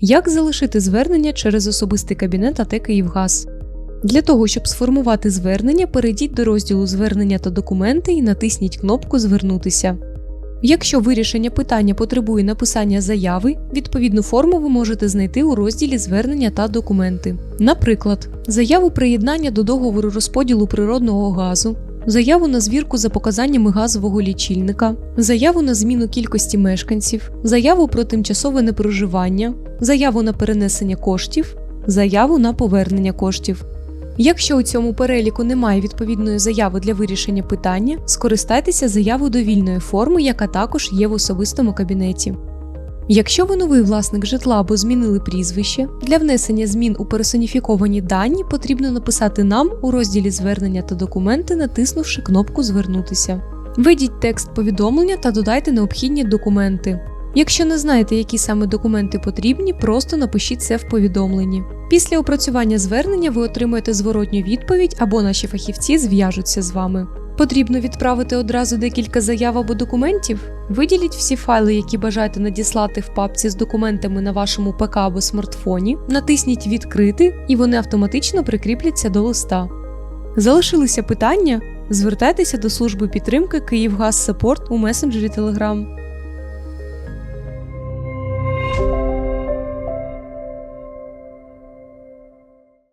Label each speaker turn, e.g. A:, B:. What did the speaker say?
A: Як залишити звернення через особистий кабінет АТ «Київгаз»? Для того, щоб сформувати звернення, перейдіть до розділу Звернення та документи і натисніть кнопку Звернутися. Якщо вирішення питання потребує написання заяви, відповідну форму ви можете знайти у розділі Звернення та документи. Наприклад, заяву приєднання до договору розподілу природного газу, заяву на звірку за показаннями газового лічильника, заяву на зміну кількості мешканців, заяву про тимчасове непроживання, заяву на перенесення коштів, заяву на повернення коштів. Якщо у цьому переліку немає відповідної заяви для вирішення питання, скористайтеся заявою довільної форми, яка також є в особистому кабінеті. Якщо ви новий власник житла або змінили прізвище, для внесення змін у персоніфіковані дані потрібно написати нам у розділі Звернення та документи, натиснувши кнопку Звернутися. Введіть текст повідомлення та додайте необхідні документи. Якщо не знаєте, які саме документи потрібні, просто напишіть це в повідомленні. Після опрацювання звернення ви отримаєте зворотню відповідь або наші фахівці зв'яжуться з вами. Потрібно відправити одразу декілька заяв або документів. Виділіть всі файли, які бажаєте надіслати в папці з документами на вашому ПК або смартфоні, натисніть Відкрити, і вони автоматично прикріпляться до листа. Залишилися питання? Звертайтеся до служби підтримки Київгаз Саппорт у месенджері Telegram.